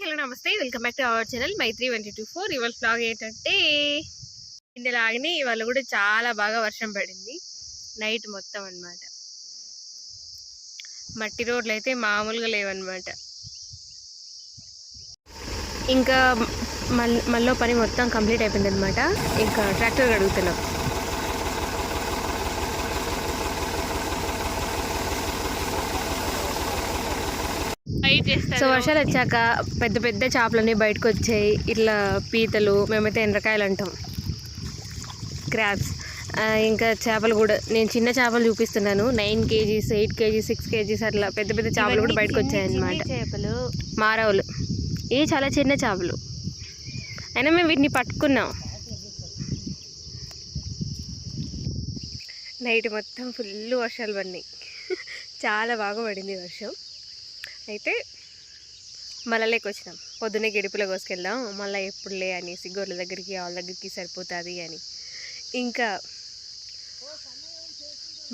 Hello నమస్తే. Welcome back to our channel Maitri twenty two four ఇవాళ vlog ఏంటంటే ఇందులాగనే ఇవాళ కూడా చాలా బాగా వర్షం పడింది. నైట్ మొత్తం అన్నమాట. మట్టి రోడ్లు అయితే మామూలుగా లేవన్నమాట. ఇంకా మళ్ళీ మళ్ళీ పని మొత్తం కంప్లీట్ అయిపోయింది అనమాట ఇంకా ట్రాక్టర్ కడుగుతున్నాం సో వర్షాలు వచ్చాక పెద్ద పెద్ద చేపలన్నీ బయటకు వచ్చాయి ఇట్లా పీతలు మేమైతే ఎండ్రకాయలు అంటాం. క్రాబ్స్. ఇంకా చేపలు కూడా నేను చిన్న చేపలు చూపిస్తున్నాను. Nine KGs eight KGs six KGs అట్లా పెద్ద పెద్ద చేపలు కూడా బయటకు వచ్చాయి అన్నమాట చేపలు. మారవులు. ఇవి చాలా చిన్న చేపలు. అయినా మేము వీటిని పట్టుకున్నాం. నైట్ మొత్తం ఫుల్ వర్షాలు పడినాయి. చాలా బాగా పడింది వర్షం. అయితే మళ్ళీకి వచ్చినాం పొద్దున్నే గిడుపులో కోసుకెళ్దాం. మళ్ళీ ఎప్పుడులే అనేసి గొర్రెల దగ్గరికి వాళ్ళ దగ్గరికి సరిపోతుంది అని. ఇంకా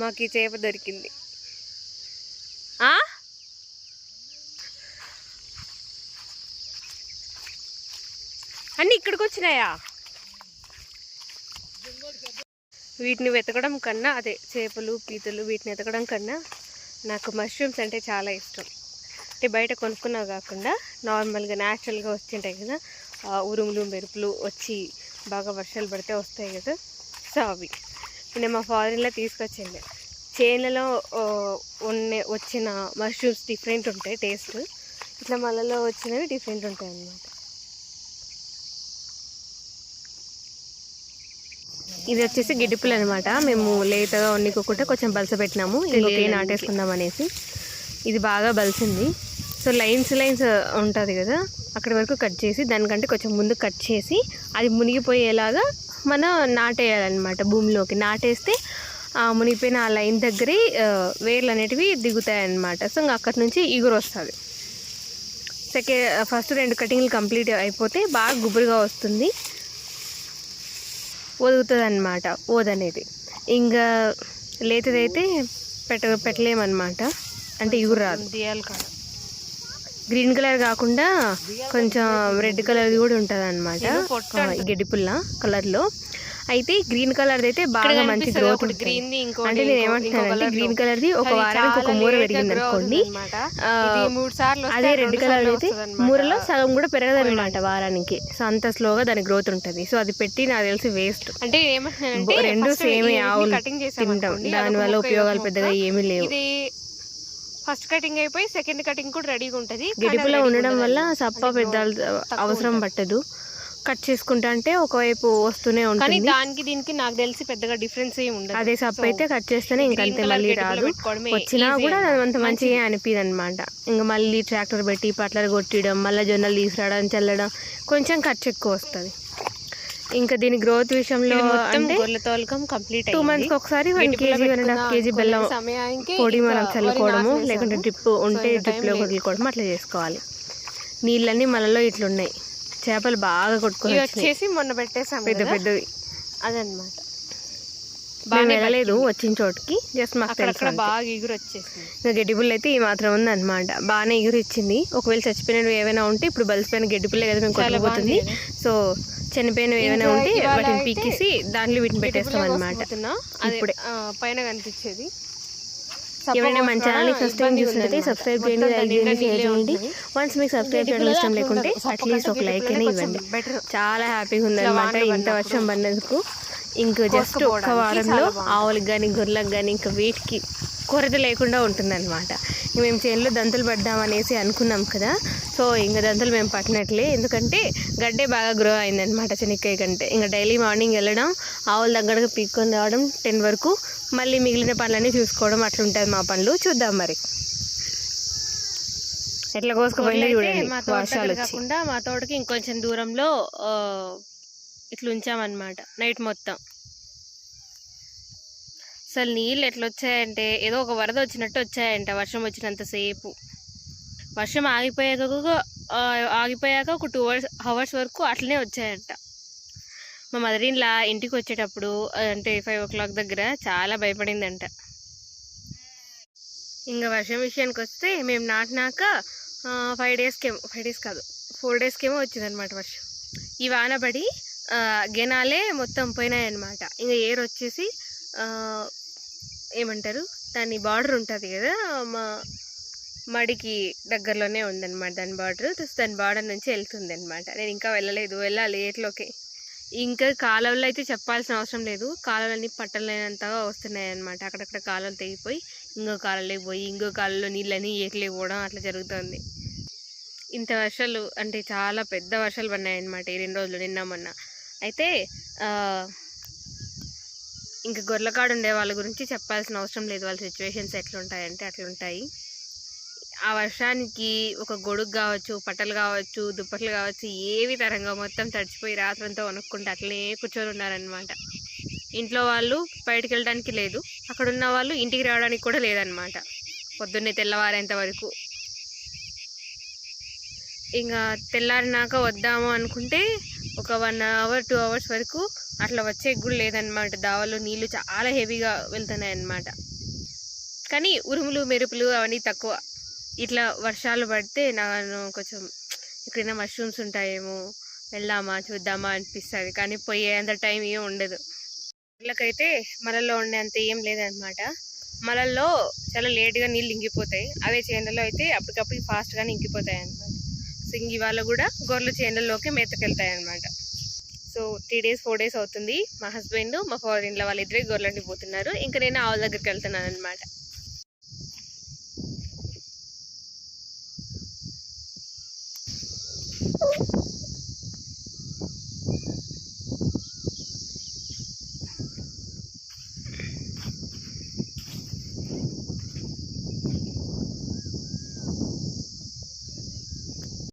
మాకు ఈ చేప దొరికింది. అన్నీ ఇక్కడికి వచ్చినాయా వీటిని వెతకడం కన్నా అదే చేపలు పీతలు వీటిని వెతకడం కన్నా నాకు మష్రూమ్స్ అంటే చాలా ఇష్టం. అంటే బయట కొనుక్కున్నావు కాకుండా నార్మల్గా న్యాచురల్గా వచ్చింటాయి కదా. ఉరుములు మెరుపులు వచ్చి బాగా వర్షాలు పడితే వస్తాయి కదా. సో అవి. నేను మా ఫారిన్లో తీసుకొచ్చింది. చేనులలో ఉన్న వచ్చిన మష్రూమ్స్ డిఫరెంట్ ఉంటాయి టేస్ట్. ఇట్లా మళ్ళలో వచ్చినవి డిఫరెంట్ ఉంటాయి అన్నమాట. ఇది వచ్చేసి గిడ్డిపులు అనమాట మేము లేతగా వండుకోకుండా కొంచెం బలస పెట్టినాము. ఇంకొక నాటేసుకుందాం అనేసి. ఇది బాగా బలిసింది. సో లైన్స్ లైన్స్ ఉంటుంది కదా అక్కడి వరకు కట్ చేసి దానికంటే కొంచెం ముందు కట్ చేసి అది మునిగిపోయేలాగా మనం నాటేయాలన్నమాట భూమిలోకి. నాటేస్తే ఆ మునిగిపోయిన ఆ లైన్ దగ్గరే వేర్లు అనేటివి దిగుతాయి అన్నమాట సో ఇంకా అక్కడి నుంచి ఇగురు వస్తుంది. సెకండ్ ఫస్ట్ రెండు కటింగ్లు కంప్లీట్ అయిపోతే బాగా గుబురుగా వస్తుంది. ఒదుగుతుంది అనమాట ఓదనేది ఇంకా లేతదైతే పెట్ట పెట్టలేమన్నమాట. అంటే ఇగురు రాదు. తీయాలి కాదు. గ్రీన్ కలర్ కాకుండా కొంచెం రెడ్ కలర్ కూడా ఉంటుంది అనమాట గడ్డిపుల్ల కలర్లో. అయితే గ్రీన్ కలర్ అయితే బాగా మంచి గ్రోత్ ఇంకో అంటే నేను ఏమంటున్నానంటే గ్రీన్ కలర్ది ఒక వారానికి ఒక మూర పెరిగింది అనుకోండి. అదే రెడ్ కలర్ అయితే మూరలో సగం కూడా పెరగదు అనమాట వారానికి. సో అంత స్లోగా దాని గ్రోత్ ఉంటుంది. సో అది పెట్టి నాకు తెలిసి వేస్ట్ అంటే రెండు సేమ్ ఆవులు తింటాం అనుకోండి, దాని అదొక వల్ల ముక్క, ఉపయోగాలు పెద్దగా. ఏమీ లేవు. ఫస్ట్ కటింగ్ అయిపోయి సెకండ్ కటింగ్ కూడా రెడీగా ఉంటది. గిడిపులో ఉండడం వల్ల. సప్ప పెద్ద అవసరం. పట్టదు. కట్ చేసుకుంటా అంటే ఒకవైపు వస్తూనే ఉంటుంది. దానికి దీనికి నాకు తెలిసి పెద్దగా డిఫరెన్స్ ఏమి ఉండదు. అదే సప్ప అయితే కట్ చేస్తేనే ఇంకంతే మళ్ళీ రాదు. వచ్చినా కూడా. అంత మంచిగా అనిపిదు అనమాట ఇంకా మళ్ళీ ట్రాక్టర్ పెట్టి పట్లలు కొట్టడం మళ్ళీ జొన్నలు తీసుకురావడం చల్లడం కొంచెం ఖర్చు ఎక్కువ వస్తుంది. ఇంకా దీని గ్రోత్ విషయంలో అంటే కంప్లీట్ టూ మంత్స్కి ఒకసారి one KG one and half KG బెల్లం పొడి మనం చల్లుకోవడము లేకుంటే. డ్రిప్ ఉంటే డ్రిప్లో. వదులుకోవడం అట్లా చేసుకోవాలి. నీళ్ళన్నీ మనలో ఇట్లున్నాయి. చేపలు బాగా కొట్టుకొని వచ్చేసి మొన్న పెట్టేసాం పెద్ద పెద్దవి. అదనమాట మేము వెళ్ళలేదు వచ్చిన చోటుకి జస్ట్ మాకు తెలుసు. బాగా ఎగురు వచ్చేసింది. ఇంకా గడ్డిపుల్ల అయితే ఈ మాత్రం ఉంది అనమాట బాగానే ఎగురు ఇచ్చింది. ఒకవేళ చచ్చిపోయినవి ఏమైనా ఉంటే ఇప్పుడు బలిసిపోయిన గడ్డిపుల్లే కదా మేము కొట్టుకుపోతుంది. బాగుంది సో చనిపోయినవి ఏమైనా ఉంటే వాటిని పీకేసి దాంట్లో వీటిని పెట్టేస్తాం అనమాట ఇప్పుడే. పైన కనిపించేది. ఎవరైనా మన ఛానల్ని ఫస్ట్ టైం చూసినట్లయితే సబ్స్క్రైబ్ చేయండి లైక్ చేయండి షేర్ చేయండి. వన్స్ మీకు సబ్స్క్రైబ్ చేయడం ఇష్టం లేకుంటే అట్లీస్ట్ ఒక లైక్ అయినా ఇవ్వండి. చాలా హ్యాపీగా ఉందన్నమాట ఇంత వర్షం పడినందుకు. ఇంక జస్ట్ ఒక్క వారంలో ఆవులకు కానీ గొర్రెలకు కానీ ఇంకా వీటికి కొరత లేకుండా ఉంటుందన్నమాట. ఇంక మేము చేనులో దంతలు పడ్డామనేసి అనుకున్నాం కదా. సో ఇంకా దంతలు మేము పట్టినట్లే. ఎందుకంటే గడ్డే బాగా గ్రో అయిందనమాట చెనక్కాయ కంటే. ఇంకా డైలీ మార్నింగ్ వెళ్ళడం ఆవుల దగ్గరకు పీక్కొని రావడం టెన్ వరకు మళ్ళీ మిగిలిన పనులన్నీ చూసుకోవడం అట్లుంటుంది మా పనులు. చూద్దాం మరి. ఎట్లా కోసుకుపోయిందో చూడండి వర్షాలు కాకుండా మా తోటకి ఇంకొంచెం దూరంలో ఇట్లా ఉంచామన్నమాట నైట్ మొత్తం. అసలు నీళ్ళు ఎట్లా వచ్చాయంటే ఏదో ఒక వరద వచ్చినట్టు వచ్చాయంట వర్షం వచ్చినంతసేపు వర్షం ఆగిపోయాక ఆగిపోయాక ఒక టూ అవర్స్ అవర్స్ వరకు అట్లనే వచ్చాయంట. మా మదర్ ఇన్లా ఇంటికి వచ్చేటప్పుడు అంటే ఫైవ్ ఓ క్లాక్ దగ్గర చాలా భయపడిందంట. ఇంకా వర్షం విషయానికి వస్తే మేము నాటినాక ఫైవ్ డేస్కేమో ఫైవ్ డేస్ కాదు ఫోర్ డేస్కేమో వచ్చిందనమాట వర్షం. ఈ వాన పడి గెనాలే మొత్తం పోయినాయి అనమాట ఇంకా ఏరు వచ్చేసి ఏమంటారు? దాని బార్డర్ ఉంటుంది కదా మా మడికి దగ్గరలోనే ఉందన్నమాట దాని బార్డర్ దాని బార్డర్ నుంచి వెళ్తుంది అనమాట నేను ఇంకా వెళ్ళలేదు వెళ్ళాలి ఏట్లోకి. ఇంకా కాలువలో అయితే చెప్పాల్సిన అవసరం లేదు. కాలువలన్నీ పట్టలేనంతగా వస్తున్నాయి అనమాట అక్కడక్కడ కాలువలు తెగిపోయి ఇంకో కాలువలోకి పోయి ఇంకో కాలువలో నీళ్ళని ఏట్లే పోవడం అట్లా జరుగుతుంది. ఇంత వర్షాలు అంటే చాలా పెద్ద వర్షాలు పడినాయి అనమాట ఈ రెండు రోజులు నిన్న మొన్న. అయితే ఇంకా గొర్రెకాడు ఉండే వాళ్ళ గురించి చెప్పాల్సిన అవసరం లేదు. వాళ్ళ సిచ్యువేషన్స్ ఎట్లుంటాయంటే అట్లుంటాయి. ఆ వర్షానికి ఒక గొడుగు కావచ్చు పట్టలు కావచ్చు దుప్పట్లు కావచ్చు ఏవి తరంగా మొత్తం తడిచిపోయి రాత్రంతా వణుక్కుంటే అట్లనే కూర్చొని ఉన్నారనమాట ఇంట్లో వాళ్ళు బయటికి వెళ్ళడానికి లేదు. అక్కడ ఉన్న వాళ్ళు ఇంటికి రావడానికి కూడా లేదనమాట పొద్దున్నే తెల్లవారేంత వరకు. ఇంకా తెల్లారినాక వద్దాము అనుకుంటే ఒక వన్ అవర్ టూ అవర్స్ వరకు అట్లా వచ్చే కూడా లేదనమాట దావలో నీళ్ళు చాలా హెవీగా వెళ్తున్నాయి అన్నమాట కానీ ఉరుములు మెరుపులు అవన్నీ తక్కువ. ఇట్లా వర్షాలు పడితే నాకు కొంచెం ఎక్కడైనా మష్రూమ్స్ ఉంటాయేమో వెళ్దామా చూద్దామా అనిపిస్తుంది. కానీ పోయేంత టైం ఏం ఉండదు. ఇళ్ళకైతే మలల్లో ఉండేంత ఏం లేదనమాట మలల్లో చాలా లేట్గా నీళ్ళు ఇంకిపోతాయి. అవే చేనులలో అయితే అప్పటికప్పుడు ఫాస్ట్గానే ఇంకిపోతాయి అనమాట సో ఇవాళ కూడా గొర్రెల చేనులలోకి మేతకెళ్తాయి అనమాట so three days four days అవుతుంది. మా హస్బెండ్ మా ఫాదర్ ఇంట్లో వాళ్ళిద్దరే గొర్రెలండి పోతున్నారు. ఇంకా నేను ఆవుల దగ్గరికి వెళ్తున్నాను అనమాట